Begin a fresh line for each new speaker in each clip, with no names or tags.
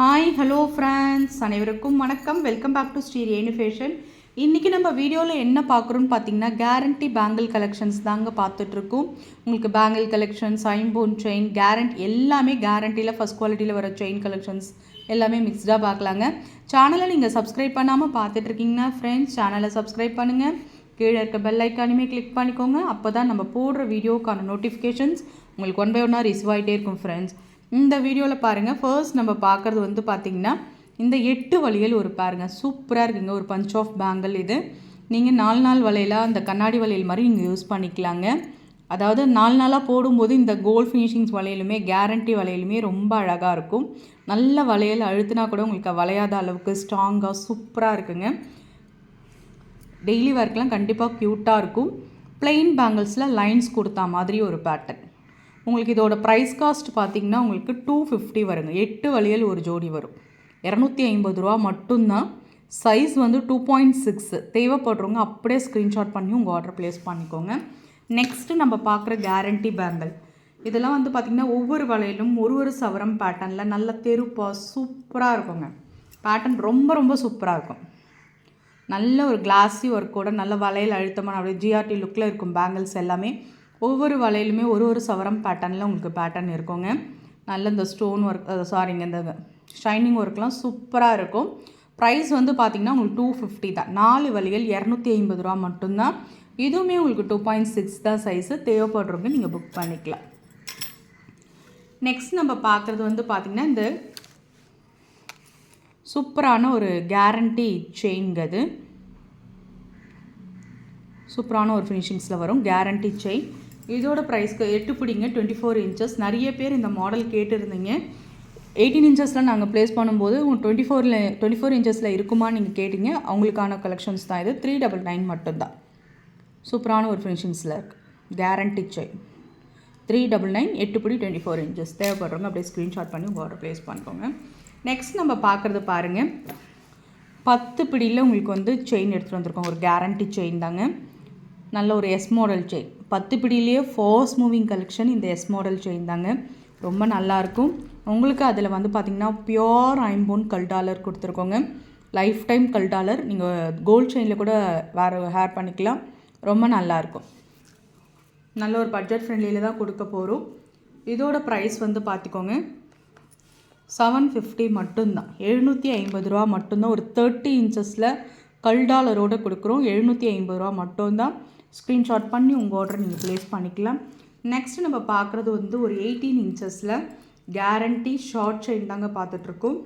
Hi hello friends அனைவருக்கும் வணக்கம். Welcome back to Sri Renu fashion இன்றைக்கி நம்ம வீடியோவில் என்ன பார்க்குறோன்னு பார்த்தீங்கன்னா கேரண்டி பேங்கிள் கலெக்ஷன்ஸ் தாங்க பார்த்துட்ருக்கோம் உங்களுக்கு பேங்கிள் கலெக்ஷன்ஸ் ஐம்போன் செயின் கேரண்ட் எல்லாமே கேரண்டியில் ஃபஸ்ட் குவாலிட்டியில் வர செயின் கலெக்ஷன்ஸ் எல்லாமே மிக்ஸ்டாக பார்க்கலாங்க. சேனலை நீங்கள் சப்ஸ்கிரைப் பண்ணாமல் பார்த்துட்ருக்கீங்கன்னா ஃப்ரெண்ட்ஸ் சேனலை சப்ஸ்கிரைப் பண்ணுங்கள் கீழே இருக்க பெல் ஐக்கானுமே கிளிக் பண்ணிக்கோங்க. அப்போ தான் நம்ம போடுற வீடியோக்கான நோட்டிஃபிகேஷன்ஸ் உங்களுக்கு ஒன் பை ஒன்னாக ரிசீவ் ஆகிட்டே இருக்கும் ஃப்ரெண்ட்ஸ் இந்த வீடியோவில் பாருங்கள் ஃபர்ஸ்ட் நம்ம பார்க்குறது வந்து பார்த்திங்கன்னா இந்த எட்டு வளையல் ஒரு பாருங்கள் சூப்பராக இருக்குங்க. ஒரு பஞ்ச் ஆஃப் பேங்கிள் இது. நீங்கள் நாலு நாள் வளையலாக அந்த கண்ணாடி வளையல் மாதிரி நீங்கள் யூஸ் பண்ணிக்கலாங்க. அதாவது நாலு நாளாக போடும்போது இந்த கோல்ட் ஃபினிஷிங்ஸ் வளையலுமே கேரண்டி வளையலுமே ரொம்ப அழகாக இருக்கும். நல்ல வளையல் அழுத்தினா கூட உங்களுக்கு வளையாத அளவுக்கு ஸ்ட்ராங்காக சூப்பராக இருக்குங்க. டெய்லி ஒர்க்லாம் கண்டிப்பாக க்யூட்டாக இருக்கும். பிளெயின் பேங்கிள்ஸில் லைன்ஸ் கொடுத்தா மாதிரி ஒரு பேட்டர்ன் உங்களுக்கு இதோட ப்ரைஸ் காஸ்ட் பார்த்திங்கன்னா உங்களுக்கு டூ ஃபிஃப்டி வருங்க. எட்டு வளையல் ஒரு ஜோடி வரும். இரநூத்தி ஐம்பது ரூபா மட்டும்தான். சைஸ் வந்து டூ பாயிண்ட் சிக்ஸ் தேவைப்படுறவங்க அப்படியே ஸ்க்ரீன்ஷாட் பண்ணி உங்கள் ஆர்டர் ப்ளேஸ் பண்ணிக்கோங்க. நெக்ஸ்ட்டு நம்ம பார்க்குற கேரண்டி பேங்கிள் இதெல்லாம் வந்து பார்த்திங்கன்னா ஒவ்வொரு வளையலும் ஒரு ஒரு சவரம் பேட்டர்னில் நல்ல தெருப்பாக சூப்பராக இருக்குங்க. பேட்டர்ன் ரொம்ப ரொம்ப சூப்பராக இருக்கும். நல்ல ஒரு கிளாஸி ஒர்க்கோட நல்ல வளையல் அழுத்தமான அப்படியே ஜிஆர்டி லுக்கில் இருக்கும் பேங்கிள்ஸ் எல்லாமே. ஒவ்வொரு வளையலுமே ஒரு ஒரு சவரம் பேட்டர்னில் உங்களுக்கு பேட்டர்ன் இருக்குங்க. நல்ல இந்த ஸ்டோன் ஒர்க் சாரிங்க இந்த ஷைனிங் ஒர்க்லாம் சூப்பராக இருக்கும். ப்ரைஸ் வந்து பார்த்திங்கன்னா உங்களுக்கு டூ ஃபிஃப்டி தான். நாலு வழிகள் இரநூத்தி ஐம்பது ரூபா மட்டும்தான். இதுவுமே உங்களுக்கு டூ பாயிண்ட் சிக்ஸ் தான் சைஸு தேவைப்படுறவங்க நீங்கள் புக் பண்ணிக்கலாம். நெக்ஸ்ட் நம்ம பார்க்குறது வந்து பார்த்திங்கன்னா இந்த சூப்பரான ஒரு கேரண்டி செயின்ங்க அது. சூப்பரான ஒரு ஃபினிஷிங்ஸில் வரும். கேரண்டி செயின் இதோட ப்ரைஸ்க்கு எட்டு பிடிங்க டுவெண்ட்டி ஃபோர் இன்ச்சஸ் நிறைய பேர் இந்த மாடல் கேட்டிருந்தீங்க. எயிட்டீன் இன்ச்சஸில் நாங்கள் ப்ளேஸ் பண்ணும்போது டுவெண்ட்டி ஃபோரில் டுவெண்ட்டி ஃபோர் இன்ச்சஸில் இருக்குமான்னு நீங்கள் கேட்டிங்க. அவங்களுக்கான கலெக்ஷன்ஸ் தான் இது. த்ரீ டபுள் நைன் மட்டும்தான். சூப்பரான ஒரு ஃபினிஷிங்ஸில் இருக்குது guarantee chain three double nine எட்டு பிடி டுவெண்ட்டி ஃபோர் இன்ச்சஸ் தேவைப்படுறவங்க அப்படியே ஸ்க்ரீன்ஷாட் பண்ணி உங்கள் ஆர்டர் ப்ளேஸ் பண்ணிக்கோங்க. நெக்ஸ்ட் நம்ம பார்க்குறது பாருங்கள் பத்து பிடியில் உங்களுக்கு வந்து செயின் எடுத்துகிட்டு வந்திருக்கோம். ஒரு கேரண்டி செயின் தாங்க. நல்ல ஒரு எஸ் மாடல் செயின் பத்து பிடியிலேயே ஃபாஸ்ட் மூவிங் கலெக்ஷன் இந்த எஸ் மாடல் செயின் தாங்க. ரொம்ப நல்லாயிருக்கும் உங்களுக்கு அதில் வந்து பார்த்திங்கன்னா பியோர் ஐம்போன் கல் டாலர் கொடுத்துருக்கோங்க. லைஃப் டைம் கல் டாலர் நீங்கள் கோல்ட் செயினில் கூட வேறு ஹேர் பண்ணிக்கலாம். ரொம்ப நல்லாயிருக்கும் நல்ல ஒரு பட்ஜெட் ஃப்ரெண்ட்லியில் தான் கொடுக்க போகிறோம் இதோட ப்ரைஸ் வந்து பார்த்துக்கோங்க செவன் ஃபிஃப்டி மட்டும்தான். எழுநூற்றி ஐம்பது ரூபா மட்டும்தான். ஒரு தேர்ட்டி இன்ச்சஸில் கல் டாலரோடு கொடுக்குறோம். எழுநூற்றி ஐம்பது ரூபா மட்டும்தான். ஸ்க்ரீன்ஷாட் பண்ணி உங்கள் ஆர்டர் நீங்கள் ப்ளேஸ் பண்ணிக்கலாம். நெக்ஸ்ட்டு நம்ம பார்க்குறது வந்து ஒரு எயிட்டீன் இன்ச்சஸில் கேரண்டி ஷார்ட் செயின் தாங்க பார்த்துட்ருக்கோம்.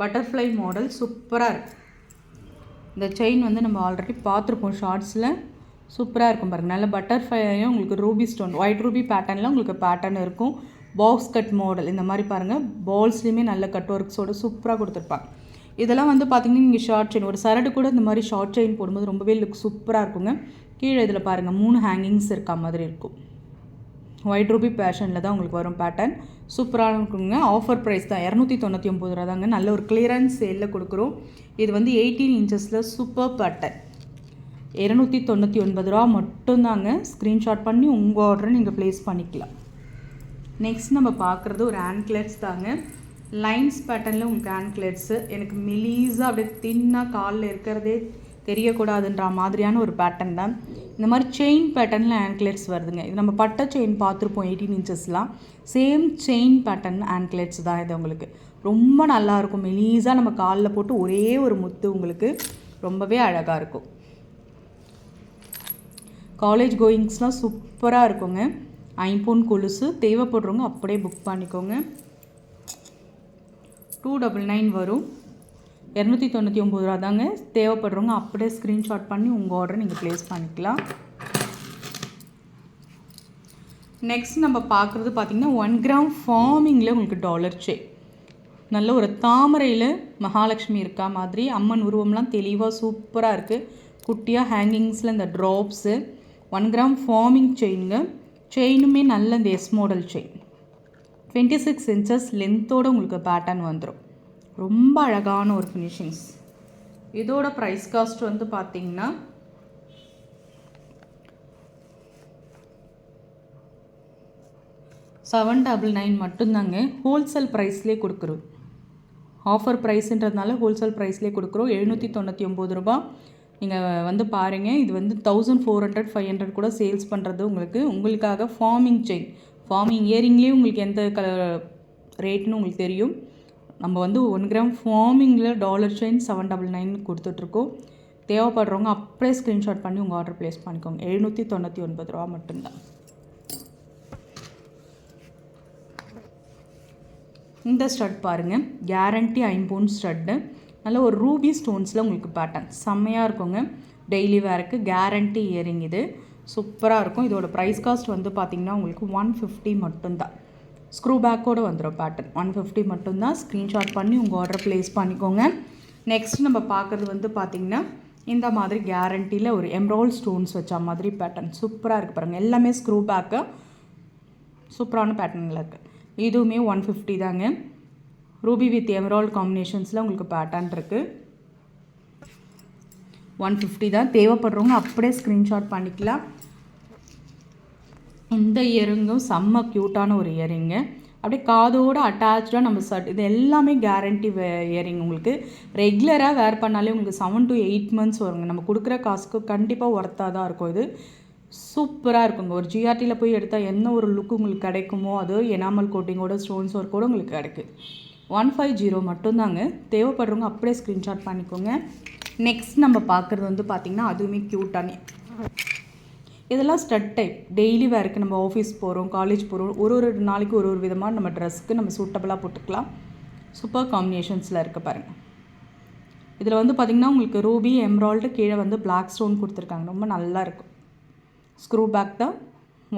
பட்டர்ஃப்ளை மாடல் சூப்பராக இருக்குது இந்த செயின் வந்து நம்ம ஆல்ரெடி பார்த்துருப்போம் ஷார்ட்ஸில் சூப்பராக இருக்கும் பாருங்கள் நல்ல பட்டர்ஃப்ளையும் உங்களுக்கு ரூபி ஸ்டோன் ஒயிட் ரூபி பேட்டர்னில் உங்களுக்கு பேட்டர்ன் இருக்கும். பாக்ஸ் கட் மாடல் இந்த மாதிரி பாருங்கள் பால்ஸ்லேயுமே நல்ல கட் ஒர்க்ஸோடு சூப்பராக கொடுத்துருப்பாங்க. இதெல்லாம் வந்து பார்த்திங்கன்னா நீங்கள் ஷார்ட் செயின் ஒரு சரடு கூட இந்த மாதிரி ஷார்ட் செயின் போடும்போது ரொம்பவே லுக் சூப்பராக இருக்குங்க. கீழே இதில் பாருங்கள் மூணு ஹேங்கிங்ஸ் இருக்கா மாதிரி இருக்கும். ஒயிட் ரூபி பேஷனில் தான் உங்களுக்கு வரும் பேட்டர்ன் சூப்பராக இருக்குங்க. ஆஃபர் ப்ரைஸ் தான் இரநூத்தி தொண்ணூற்றி ஒம்பது ரூபா தாங்க. நல்ல ஒரு கிளியரன்ஸ் சேலில் கொடுக்குறோம். இது வந்து எயிட்டீன் இன்ச்சஸில் சூப்பர் பேட்டர்ன் இரநூத்தி தொண்ணூற்றி ஒன்பது ரூபா மட்டும்தாங்க. ஸ்க்ரீன்ஷாட் பண்ணி உங்கள் ஆர்டரை நீங்கள் ப்ளேஸ் பண்ணிக்கலாம். நெக்ஸ்ட் நம்ம பார்க்குறது ஒரு ஆன்க்லெட்ஸ் தாங்க. லைன்ஸ் பேட்டர்னில் உங்களுக்கு ஆன்க்லெட்ஸு எனக்கு மெலீஸாக அப்படியே தின்னாக காலில் இருக்கிறதே தெரியக்கூடாதுன்ற மாதிரியான ஒரு பேட்டர்ன் தான். இந்த மாதிரி செயின் பேட்டர்னில் ஆன்க்லெட்ஸ் வருதுங்க. இது நம்ம பட்டை செயின் பார்த்துருப்போம் எயிட்டீன் இன்ச்சஸ்லாம் சேம் செயின் பேட்டர்ன் ஆன்க்லெட்ஸ் தான் இது உங்களுக்கு. ரொம்ப நல்லாயிருக்கும் மெலீஸாக நம்ம காலில் போட்டு ஒரே ஒரு முத்து உங்களுக்கு ரொம்பவே அழகாக இருக்கும். காலேஜ் கோயிங்ஸ்லாம் சூப்பராக இருக்குங்க. ஐம்பொன் கொலுசு தேவைப்படுறவங்க அப்படியே புக் பண்ணிக்கோங்க. டூ டபுள் நைன் வரும். இரநூத்தி தொண்ணூற்றி ஒம்பது ரூபா தாங்க. தேவைப்படுறவங்க அப்படியே ஸ்க்ரீன்ஷாட் பண்ணி உங்கள் ஆர்டரை நீங்கள் ப்ளேஸ் பண்ணிக்கலாம். நெக்ஸ்ட் நம்ம பார்க்குறது பார்த்திங்கன்னா ஒன் கிராம் ஃபார்மிங்கில் உங்களுக்கு டாலர் சே நல்ல ஒரு தாமரையில் மகாலட்சுமி இருக்கா மாதிரி அம்மன் உருவம்லாம் தெளிவாக சூப்பராக இருக்குது குட்டியாக ஹேங்கிங்ஸில் இந்த ட்ராப்ஸு ஒன் கிராம் ஃபார்மிங் செயினுங்க செயினுமே நல்ல இந்த S model chain twenty six inches லென்த்தோடு உங்களுக்கு பேட்டர்ன் வந்துடும் ரொம்ப அழகான ஒரு ஃபினிஷிங்ஸ் இதோட ப்ரைஸ் காஸ்ட் வந்து பார்த்திங்கன்னா செவன் டபுள் நைன் மட்டும்தாங்க. ஹோல்சேல் ப்ரைஸ்லேயே கொடுக்குறோம். ஆஃபர் ப்ரைஸுன்றதுனால ஹோல்சேல் ப்ரைஸ்லேயே கொடுக்குறோம். எழுநூற்றி தொண்ணூற்றி ஒம்பது ரூபா. நீங்கள் வந்து பாருங்கள் இது வந்து thousand four hundred five hundred கூட சேல்ஸ் பண்ணுறது உங்களுக்கு உங்களுக்காக ஃபார்மிங் செயின் ஃபார்மிங் இயரிங்லேயே உங்களுக்கு எந்த க ரேட்னு உங்களுக்கு தெரியும். நம்ம வந்து one gram ஃபார்மிங்கில் dollar chain seven double nine கொடுத்துட்ருக்கோம். தேவைப்படுறவங்க அப்படியே ஸ்க்ரீன்ஷாட் பண்ணி உங்கள் ஆர்டர் ப்ளேஸ் பண்ணிக்கோங்க. எழுநூற்றி தொண்ணூற்றி ஒன்பது ரூபா மட்டும்தான். இந்த ஸ்டட் பாருங்கள் கேரண்டி ஐம்பூன் ஸ்டட்டு நல்ல ஒரு ரூபி ஸ்டோன்ஸில் உங்களுக்கு பேட்டர்ன் செம்மையாக இருக்குங்க. டெய்லி வேருக்கு கேரண்டி இயரிங் இது. சூப்பராக இருக்கும். இதோட ப்ரைஸ் காஸ்ட் வந்து பார்த்திங்கன்னா உங்களுக்கு ஒன் ஃபிஃப்டி மட்டும்தான். ஸ்க்ரூ பேக்கோடு வந்துடும் பேட்டர்ன் ஒன் ஃபிஃப்டி மட்டும்தான். ஸ்க்ரீன்ஷாட் பண்ணி உங்கள் ஆர்டர் ப்ளேஸ் பண்ணிக்கோங்க. நெக்ஸ்ட் நம்ம பார்க்குறது வந்து பார்த்திங்கன்னா இந்த மாதிரி கேரண்டியில் ஒரு எம்ரால் ஸ்டோன்ஸ் வச்ச மாதிரி பேட்டர்ன் சூப்பராக இருக்குது பாருங்கள் எல்லாமே ஸ்க்ரூ பேக்கு சூப்பரான பேட்டர்னில் இருக்குது இதுவுமே ஒன் ஃபிஃப்டி தாங்க. ரூபி வித் எம்ரால் காம்பினேஷன்ஸில் உங்களுக்கு பேட்டர்ன் இருக்குது ஒன் ஃபிஃப்டி தான். தேவைப்படுறவங்க அப்படியே ஸ்க்ரீன்ஷாட் பண்ணிக்கலாம். இந்த இயரிங்கும் செம்ம க்யூட்டான ஒரு இயரிங்கு அப்படியே காதோடு அட்டாச்சாக நம்ம சர்ட் இது எல்லாமே கேரண்டி இயரிங் உங்களுக்கு. ரெகுலராக வேர் பண்ணாலே உங்களுக்கு செவன் டு எயிட் மந்த்ஸ் வருங்க. நம்ம கொடுக்குற காசுக்கு கண்டிப்பாக ஒர்த்தாக தான் இருக்கும் இது. சூப்பராக இருக்குங்க. ஒரு ஜிஆர்டியில் போய் எடுத்தால் என்ன ஒரு லுக் உங்களுக்கு கிடைக்குமோ அது எனாமல் கோட்டிங்கோட ஸ்டோன்ஸ் ஒர்க்கோடு உங்களுக்கு கிடைக்குது ஒன் ஃபைவ் ஜீரோ மட்டும்தாங்க. தேவைப்படுறவங்க அப்படியே ஸ்க்ரீன்ஷாட் பண்ணிக்கோங்க. நெக்ஸ்ட் நம்ம பார்க்குறது வந்து பார்த்திங்கன்னா அதுவுமே க்யூட்டானே இதெல்லாம் ஸ்டட் டைப் டெய்லி வேருக்கு நம்ம ஆஃபீஸ் போகிறோம் காலேஜ் போகிறோம் ஒரு ஒரு நாளைக்கு ஒரு ஒரு விதமாக நம்ம ட்ரெஸ்க்கு நம்ம சூட்டபுளாக போட்டுக்கலாம். சூப்பர் காம்பினேஷன்ஸில் இருக்க பாருங்கள் இதில் வந்து பார்த்திங்கன்னா உங்களுக்கு ரூபி எம்ராய்டு கீழே வந்து பிளாக் ஸ்டோன் கொடுத்துருக்காங்க. ரொம்ப நல்லா இருக்கும். ஸ்க்ரூ பேக் தான்.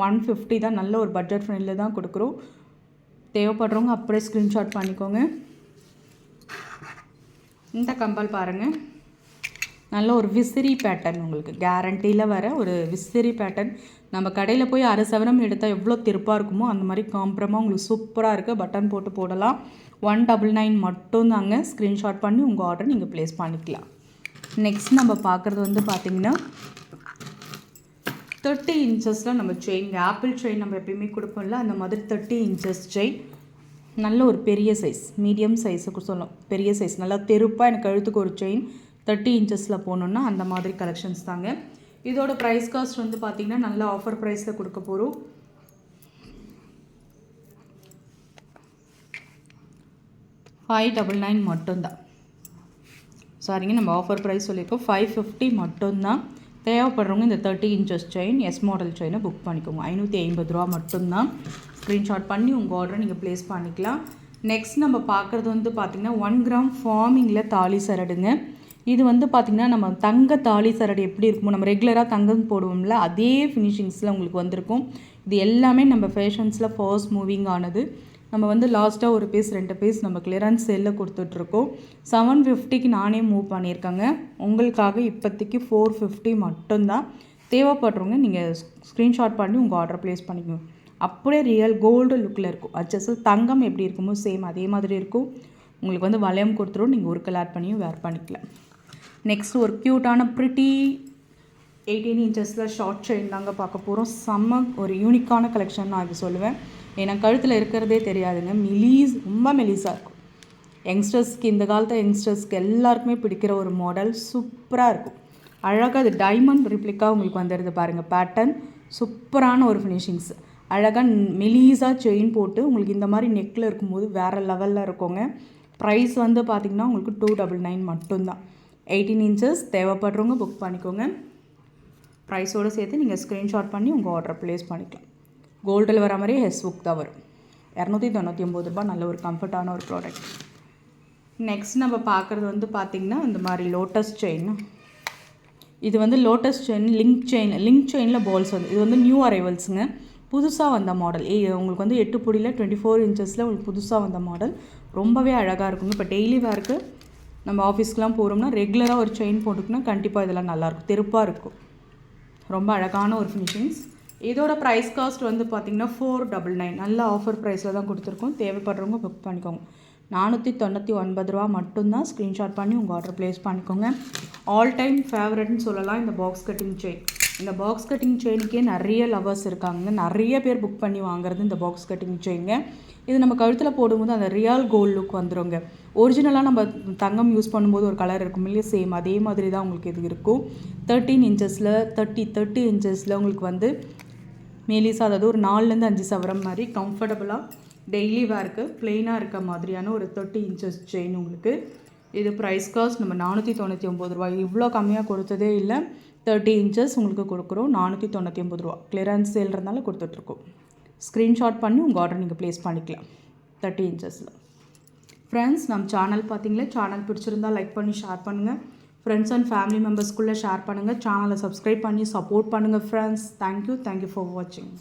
ஒன் ஃபிஃப்டி தான். நல்ல ஒரு பட்ஜெட் ஃப்ரெண்டில் தான் கொடுக்குறோம். தேவைப்படுறவங்க அப்படியே ஸ்க்ரீன்ஷாட் பண்ணிக்கோங்க. இந்த கம்பல் பாருங்கள் நல்ல ஒரு விசிறி பேட்டர்ன் உங்களுக்கு. கேரண்டியில் வர ஒரு விசிறி பேட்டர்ன் நம்ம கடையில் போய் அரை சவரம் எடுத்தால் எவ்வளோ திருப்பாக இருக்குமோ அந்த மாதிரி காம்ப்ரமாக உங்களுக்கு சூப்பராக இருக்குது பட்டன் போட்டு போடலாம். ஒன் டபுள் நைன் மட்டும் தாங்க ஸ்க்ரீன்ஷாட் பண்ணி உங்கள் ஆர்டர் நீங்கள் ப்ளேஸ் பண்ணிக்கலாம். நெக்ஸ்ட் நம்ம பார்க்குறது வந்து பார்த்திங்கன்னா தேர்ட்டி இன்ச்சஸில் நம்ம செயின் ஆப்பிள் செயின் நம்ம எப்பயுமே கொடுப்போம்ல அந்த மாதிரி தேர்ட்டி இன்ச்சஸ் செயின் நல்ல ஒரு பெரிய சைஸ் மீடியம் சைஸுக்கு சொல்லலாம். பெரிய சைஸ் நல்லா தெருப்பாக எனக்கு கழுத்துக்கு ஒரு செயின் தேர்ட்டி இன்ச்சஸில் போகணுன்னா அந்த மாதிரி கலெக்ஷன்ஸ் தாங்க. இதோட ப்ரைஸ் காஸ்ட் வந்து பார்த்திங்கன்னா நல்ல ஆஃபர் ப்ரைஸில் கொடுக்க போகிறோம் ஃபைவ் டபுள் நைன் மட்டும்தான். சாரிங்க நம்ம ஆஃபர் ப்ரைஸ் சொல்லியிருக்கோம். ஃபைவ் ஃபிஃப்டி மட்டும்தான். தேவைப்படுறவங்க இந்த thirty inches chain S model செயினை புக் பண்ணிக்கோங்க. ஐநூற்றி ஐம்பது ரூபா மட்டும்தான். ஸ்க்ரீன்ஷாட் பண்ணி உங்கள் ஆர்டரை நீங்கள் ப்ளேஸ் பண்ணிக்கலாம். நெக்ஸ்ட் நம்ம பார்க்குறது வந்து பார்த்திங்கன்னா ஒன் கிராம் ஃபார்மிங்கில் தாலி சரடுங்க. இது வந்து பார்த்திங்கன்னா நம்ம தங்க தாலி சரடு எப்படி இருக்குமோ நம்ம ரெகுலராக தங்கம் போடுவோம்ல அதே ஃபினிஷிங்ஸில் உங்களுக்கு வந்திருக்கும். இது எல்லாமே நம்ம ஃபேஷன்ஸில் ஃபர்ஸ்ட் மூவிங் ஆனது. நம்ம வந்து லாஸ்ட்டாக ஒரு பீஸ் ரெண்டு பீஸ் நம்ம கிளியரன்ஸ் செல்லில் கொடுத்துட்ருக்கோம். செவன் ஃபிஃப்டிக்கு நானே மூவ் பண்ணியிருக்கேங்க. உங்களுக்காக இப்போதைக்கு ஃபோர் ஃபிஃப்டி மட்டும்தான். தேவைப்படுறவங்க நீங்கள் ஸ்க்ரீன்ஷாட் பண்ணி உங்கள் ஆர்டர் ப்ளேஸ் பண்ணிக்கோங்க. அப்படியே ரியல் கோல்டு லுக்கில் இருக்கும். அச்சஸில் தங்கம் எப்படி இருக்குமோ சேம் அதே மாதிரி இருக்கும். உங்களுக்கு வந்து வளையம் கொடுத்துரும். நீங்கள் ஒரு கலர் பண்ணியும் வேர் பண்ணிக்கலாம். நெக்ஸ்ட் ஒரு க்யூட்டான ப்ரிட்டி எயிட்டீன் இன்ச்சஸில் ஷார்ட் செயின் தாங்க பார்க்க போகிறோம் செம்ம ஒரு யூனிக்கான கலெக்ஷன் நான் இது சொல்லுவேன். ஏன்னா கழுத்தில் இருக்கிறதே தெரியாதுங்க. மெலீஸ் ரொம்ப மெலீஸாக இருக்கும். யங்ஸ்டர்ஸ்க்கு இந்த காலத்து யங்ஸ்டர்ஸ்க்கு எல்லாருக்குமே பிடிக்கிற ஒரு மாடல் சூப்பராக இருக்கும். அழகாக அது டைமண்ட் ரிப்ளிக்காக உங்களுக்கு வந்துடுது பாருங்கள் பேட்டர்ன் சூப்பரான ஒரு ஃபினிஷிங்ஸ் அழகாக மெலீஸாக செயின் போட்டு உங்களுக்கு இந்த மாதிரி நெக்கில் இருக்கும்போது வேறு லெவலில் இருக்குங்க. ப்ரைஸ் வந்து பார்த்திங்கன்னா உங்களுக்கு டூ டபுள் நைன் மட்டும்தான். எயிட்டீன் இன்ச்சஸ் தேவைப்படுறவங்க புக் பண்ணிக்கோங்க. ப்ரைஸோடு சேர்த்து நீங்கள் ஸ்க்ரீன்ஷாட் பண்ணி உங்கள் ஆர்டர் ப்ளேஸ் பண்ணிக்கலாம். கோல்டில் வர மாதிரி ஹெஸ் புக் தான் வரும். இரநூத்தி தொண்ணூற்றி ஒம்பது ரூபாய் நல்ல ஒரு கம்ஃபர்ட்டான ஒரு ப்ராடக்ட் நெக்ஸ்ட் நம்ம பார்க்குறது வந்து பார்த்திங்கன்னா இந்த மாதிரி லோட்டஸ் செயின் இது வந்து lotus chain link chain link செயினில் பால்ஸ் வந்து இது வந்து நியூ அரைவல்ஸுங்க புதுசாக வந்த மாடல் ஏ உங்களுக்கு வந்து எட்டு பொடியில் டுவெண்ட்டி ஃபோர் இன்ச்சஸில் உங்களுக்கு புதுசாக வந்த மாடல் ரொம்பவே அழகாக இருக்குங்க. இப்போ டெய்லி வேர்க்கு நம்ம ஆஃபீஸ்க்கெலாம் போகிறோம்னா ரெகுலராக ஒரு செயின் போட்டுக்கணும் கண்டிப்பாக இதெல்லாம் நல்லாயிருக்கும். தெருப்பாக இருக்கும். ரொம்ப அழகான ஒரு ஃபினிஷிங்ஸ் இதோட ப்ரைஸ் காஸ்ட் வந்து பார்த்திங்கன்னா ஃபோர் டபுள் நைன் நல்ல ஆஃபர் ப்ரைஸில் தான் கொடுத்துருக்கோம். தேவைப்படுறவங்க புக் பண்ணிக்கோங்க. நானூற்றி தொண்ணூற்றி ஒன்பது ரூபா மட்டும்தான் ஸ்க்ரீன்ஷாட் பண்ணி உங்கள் ஆர்டர் ப்ளேஸ் பண்ணிக்கோங்க. ஆல் டைம் ஃபேவரட்னு சொல்லலாம் இந்த பாக்ஸ் கட்டிங் செயின் இந்த பாக்ஸ் கட்டிங் செயினுக்கே நிறைய லவர்ஸ் இருக்காங்க. நிறைய பேர் புக் பண்ணி வாங்குறது இந்த பாக்ஸ் கட்டிங் செயினுங்க இது நம்ம கழுத்தில் போடும்போது அந்த ரியல் கோல்டு லுக் வந்துருங்க. ஒரிஜினலாக நம்ம தங்கம் யூஸ் பண்ணும்போது ஒரு கலர் இருக்கும் இல்லையா? சேம் அதே மாதிரி தான் உங்களுக்கு இது இருக்கும். தேர்ட்டீன் இன்ச்சஸில் தேர்ட்டி தேர்ட்டி இன்ச்சஸில் உங்களுக்கு வந்து மேலிசா அதாவது ஒரு நாலுலேருந்து அஞ்சு சவரம் மாதிரி கம்ஃபர்டபுளாக டெய்லி வேர்க்கு ப்ளெயினாக இருக்க மாதிரியான ஒரு தேர்ட்டி இன்ச்சஸ் செயின் உங்களுக்கு. இது ப்ரைஸ் காஸ்ட் நம்ம நானூற்றி தொண்ணூற்றி ஒம்பது ரூபாய். இவ்வளோ கம்மியாக கொடுத்ததே இல்லை. தேர்ட்டி இன்ச்சஸ் உங்களுக்கு கொடுக்குறோம். நானூற்றி தொண்ணூற்றி ஒம்பது ரூபா கிளியரன்ஸ் சேல்றதுனால கொடுத்துட்ருக்கோம் ஸ்க்ரீன்ஷாட் பண்ணி உங்கள் ஆர்டர் நீங்கள் ப்ளேஸ் பண்ணிக்கலாம். தேர்ட்டி இன்ச்சஸில் ஃப்ரெண்ட்ஸ் நம்ம சேனல் பார்த்தீங்களா? சேனல் பிடிச்சிருந்தா லைக் பண்ணி ஷேர் பண்ணுங்கள் ஃப்ரெண்ட்ஸ் அண்ட் ஃபேமிலி மெம்பர்ஸ்குள்ளே ஷேர் பண்ணுங்கள் சேனலை சப்ஸ்கிரைப் பண்ணி சப்போர்ட் பண்ணுங்கள் ஃப்ரெண்ட்ஸ் தேங்க்யூ தேங்க்யூ ஃபார் வாட்சிங்